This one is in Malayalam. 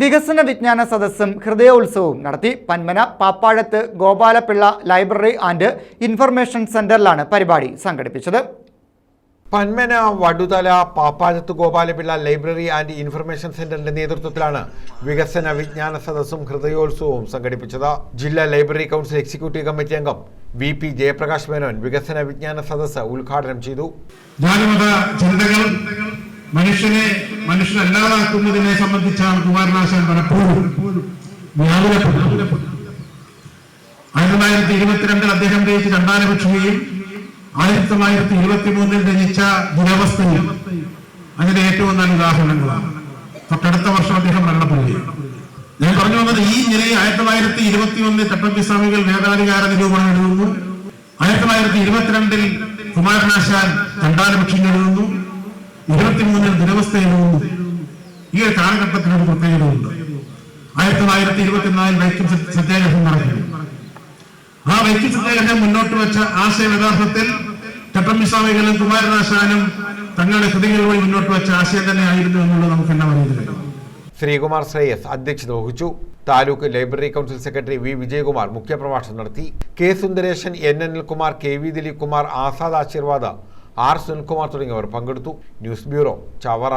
വികസന വിജ്ഞാന സദസ്സും ഹൃദയോത്സവവും നടത്തി Panmana Pappazhath Gopalapillai library and information സെന്ററിലാണ് പരിപാടി സംഘടിപ്പിച്ചത്. Panmana Vaduthala Pappazhath Gopalapillai library and information സെന്ററിന്റെ നേതൃത്വത്തിലാണ് വികസന വിജ്ഞാന സദസ്സും ഹൃദയോത്സവവും സംഘടിപ്പിച്ചത്. ജില്ലാ ലൈബ്രറി കൗൺസിൽ എക്സിക്യൂട്ടീവ് കമ്മിറ്റി അംഗം വി പി ജയപ്രകാശ് മേനോൻ വികസന വിജ്ഞാന സദസ്സ് ഉദ്ഘാടനം ചെയ്തു. മനുഷ്യനെ മനുഷ്യനല്ലാതാക്കുന്നതിനെ സംബന്ധിച്ചാണ് കുമാരനാശാൻ പലപ്പോഴും ആയിരത്തി തൊള്ളായിരത്തി ഇരുപത്തിരണ്ടിൽ അദ്ദേഹം രചിച്ച രണ്ടാനപക്ഷയും ആയിരത്തി തൊള്ളായിരത്തി ഇരുപത്തി മൂന്നിൽ രചിച്ച ദുരവസ്ഥയും അതിന്റെ ഏറ്റവും നല്ല ഉദാഹരണങ്ങളാണ്. തൊട്ടടുത്ത വർഷം അദ്ദേഹം മരണപ്പെടുകയും ഞാൻ പറഞ്ഞു വന്നത് ഈ നിലയിൽ ആയിരത്തി തൊള്ളായിരത്തി ഇരുപത്തി ഒന്നിൽ ചട്ടമ്പി സ്വാമികൾ വേദാധികാര നിരൂപണം എഴുതുന്നു. ആയിരത്തി തൊള്ളായിരത്തി ഇരുപത്തിരണ്ടിൽ കുമാരനാശാൻ രണ്ടാനപക്ഷം എഴുതുന്നു. ഇരുപത്തിമൂന്നിൽ ദുരവസ്ഥ എഴുതുന്നു ഈ ഒരു കാലഘട്ടത്തിന് ഒരു പ്രത്യേകതയുണ്ട്. ആയിരത്തി തൊള്ളായിരത്തി ഇരുപത്തിനാലിൽ വൈക്കം സത്യാഗ്രഹം നടക്കുന്നു. ആ വൈക്കം സത്യാഗ്രഹം മുന്നോട്ട് വെച്ച ആശയം യഥാർത്ഥത്തിൽ ചട്ടമ്പിസ്വാമികളും കുമാരനാശാനും തങ്ങളുടെ കൃതികൾ മുന്നോട്ട് വെച്ച ആശയം തന്നെയായിരുന്നു എന്നുള്ളത് നമുക്ക് എല്ലാം പറയുന്നത് ശ്രീകുമാർ ശ്രേയസ് അധ്യക്ഷത വഹിച്ചു. Taluk library council secretary V Vijayakumar മുഖ്യപ്രഭാഷണം നടത്തി. K Sundaresan N Anilkumar K V Dileep Kumar Azad Ashirvad R Sunilkumar തുടങ്ങിയവർ പങ്കെടുത്തു. News bureau Chavara.